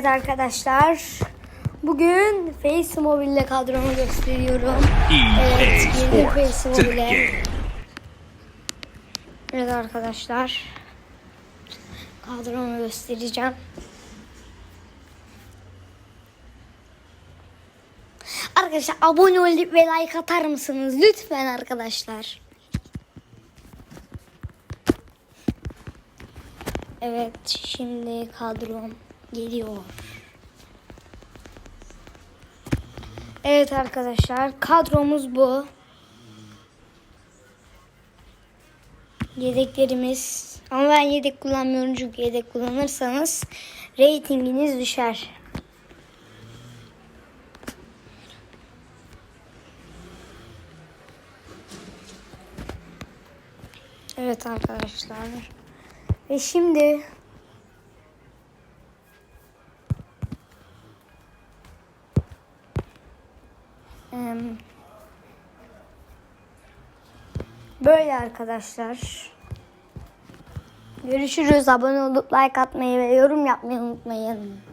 Evet arkadaşlar. Bugün Face Mobile kadromu gösteriyorum. EA Evet, yeni Face Mobile. Evet arkadaşlar. Kadromu göstereceğim. Arkadaşlar abone olup ve like atar mısınız? Lütfen arkadaşlar. Evet şimdi kadrom geliyor. Evet arkadaşlar kadromuz bu. Yedeklerimiz ama ben yedek kullanmıyorum çünkü yedek kullanırsanız reytinginiz düşer. Evet arkadaşlar. Ve şimdi böyle arkadaşlar. Görüşürüz. Abone olup like atmayı ve yorum yapmayı unutmayın.